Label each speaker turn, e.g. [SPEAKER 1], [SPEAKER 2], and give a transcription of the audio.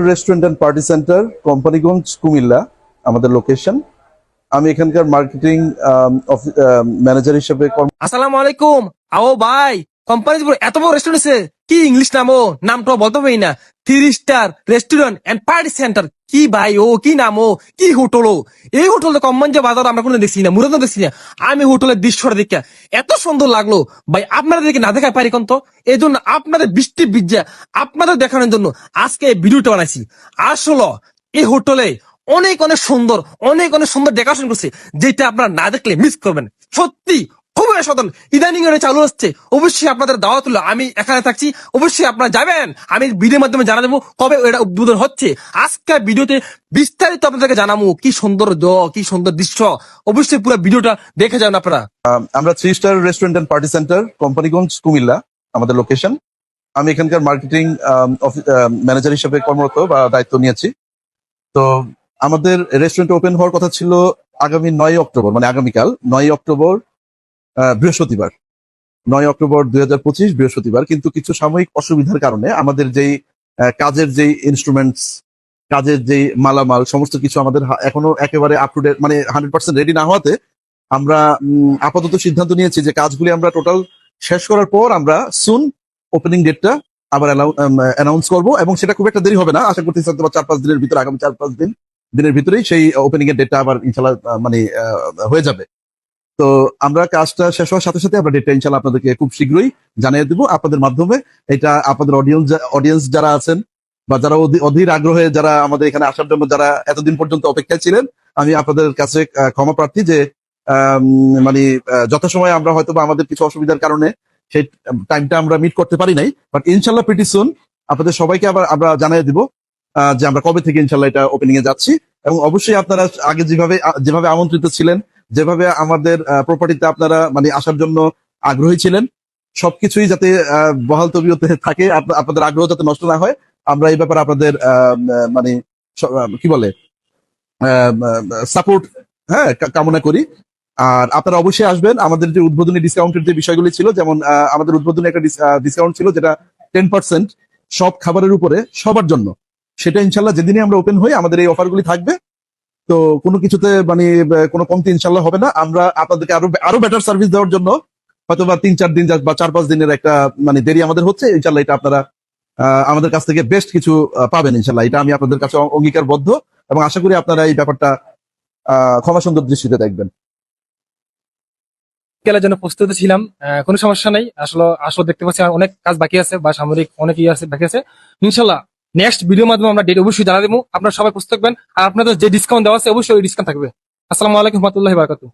[SPEAKER 1] Restaurant and party centre Companiganj Comilla আমাদের location আমি এখানকার মার্কেটিং ম্যানেজার হিসেবে কর্ম
[SPEAKER 2] আসসালামু আলাইকুম। আও ভাই কোম্পানি এত বড় রেস্টুরেন্ট কি ইংলিশ নাম? ও নামটা বলতে পারি না। Three star restaurant and party centre কি ভাই ও, কি নাম? ও কি হোটেল ও? এই হোটেল তো কোম্পানি বাজার আমরা কোনো দেখছি না মুরাদ দেখছি না। আমি হোটেলের দৃশ্যটা দেখে এত সুন্দর লাগল। ভাই, আপনাদের দেখে না দেখায় পারি তো এই জন্য আপনাদের বৃষ্টি বিদ্যা আপনাদের দেখানোর জন্য আজকে এই ভিডিওটা বানাইছি। আসলে এই হোটেলে অনেক অনেক সুন্দর, অনেক অনেক সুন্দর ডেকোরেশন করছে, যেটা আপনারা না দেখলে মিস করবেন। সত্যি খুবই সদন ইদানিং এটা চালু হচ্ছে। অবশ্যই আপনাদের দাওয়াত হলো, আমি এখানে থাকছি। অবশ্যই আপনারা যাবেন। আমি ভিডিওর মাধ্যমে জানা দেবো কবে এটা উদ্বোধন হচ্ছে। আজকে ভিডিওতে বিস্তারিত আপনাদেরকে জানাব কি সুন্দর দ, কি সুন্দর দৃশ্য। অবশ্যই পুরো ভিডিওটা দেখে যান আপনারা।
[SPEAKER 1] আমরা three star restaurant and party centre Companiganj, Comilla, আমাদের লোকেশন আমি এখানকার মার্কেটিং ম্যানেজার হিসেবে কর্মরত বা দায়িত্ব নিয়েছি। তো আমাদের রেস্টুরেন্ট ওপেন হওয়ার কথা ছিল আগামী নয় অক্টোবর মানে আগামীকাল। নয় অক্টোবর বৃহস্পতিবার, নয় অক্টোবর দু হাজার পঁচিশ বৃহস্পতিবার। কিন্তু কিছু সাময়িক অসুবিধার কারণে আমাদের যেই কাজের যেই ইনস্ট্রুমেন্টস কাজের যেই মালামাল, সমস্ত কিছু আমাদের এখনও একেবারে আপ টু ডেট মানে হান্ড্রেড পার্সেন্ট রেডি না হওয়াতে আমরা আপাতত সিদ্ধান্ত নিয়েছি যে কাজগুলি আমরা টোটাল শেষ করার পর আমরা সুন ওপেনিং ডেটটা আবার অ্যানাউন্স করব। এবং সেটা খুব একটা দেরি হবে না। আশা হয়তো চার পাঁচ দিনের ভিতরে, আগামী চার পাঁচ দিন, দিনের ভিতরেই সেই ওপেনিং এর ডেটটা আবার ইনশাল্লাহ মানে হয়ে যাবে। তো আমরা কাজটা শেষ হওয়ার সাথে সাথে আমরা ইনশাল্লাহ আপনাদেরকে খুব শীঘ্রই জানিয়ে দিব আপনাদের মাধ্যমে। এটা আপনাদের অডিয়েন্স অডিয়েন্স যারা আছেন বা যারা অধি- অধীর আগ্রহে যারা আমাদের এখানে আসার জন্য যারা এতদিন পর্যন্ত অপেক্ষায় ছিলেন, আমি আপনাদের কাছে ক্ষমা প্রার্থী যে মানে যথাসময়ে আমরা হয়তো বা আমাদের কিছু অসুবিধার কারণে সেই টাইমটা আমরা মিট করতে পারি নাই। বাট ইনশাল্লাহ প্রিটি সুন আপনাদের সবাইকে আবার আমরা জানিয়ে দিব যে আমরা কবে থেকে ইনশাল্লাহ এটা ওপেনিং এ যাচ্ছি। এবং অবশ্যই আপনারা আগে যেভাবে যেভাবে আমন্ত্রিত ছিলেন যেভাবে আমাদের প্রপার্টিতে আপনারা মানে আসার জন্য আগ্রহী ছিলেন, সবকিছুই যাতে বহাল তবিয়তে থাকে আপনাদের আগ্রহ যাতে নষ্ট না হয়, আমরা এই ব্যাপারে আপনাদের মানে কি বলে সাপোর্ট হ্যাঁ কামনা করি। আর আপনারা অবশ্যই আসবেন, আমাদের যে উদ্বোধনী ডিসকাউন্টের যে বিষয়গুলি ছিল, যেমন আমাদের উদ্বোধনী একটা ডিসকাউন্ট ছিল যেটা টেন পার্সেন্ট সব খাবারের উপরে সবার জন্য। সেটা ইনশাল্লাহ যেদিনই আমরা ওপেন হই, আমাদের এই অফারগুলি থাকবে। তো কোনো কিছুতে মানে কোনো কমতি ইনশাল্লাহ হবে না। আমরা আপনাদেরকে আরও আরও বেটার সার্ভিস দেওয়ার জন্য হয়তো বা তিন চার দিন বা চার পাঁচ দিনের একটা মানে দেরি আমাদের হচ্ছে। ইনশাল্লাহ এটা আপনারা আমাদের কাছ থেকে বেস্ট কিছু পাবেন ইনশাল্লাহ। এটা আমি আপনাদের কাছে অঙ্গীকারবদ্ধ এবং আশা করি আপনারা এই ব্যাপারটা আহ, ক্ষমা সুন্দর দৃষ্টিতে দেখবেন।
[SPEAKER 3] বিকেলের জন্য প্রস্তুত ছিলাম। কোনো সমস্যা নেই। আসলে আসলে দেখতে পাচ্ছি অনেক কাজ বাকি আছে বা সামরিক অনেক ইয়ে আছে বাকি আছে। ইনশাল্লাহ নেক্সট ভিডিওর মাধ্যমে আমরা ডেট অবশ্যই জানা দেবো। আপনারা সবাই প্রস্তুত থাকবেন। আর আপনাদের যে ডিসকাউন্ট দেওয়া আছে, অবশ্যই ওই ডিসকাউন্ট থাকবে। আসসালামু আলাইকুম রহমতুল্লাহ বারকাতু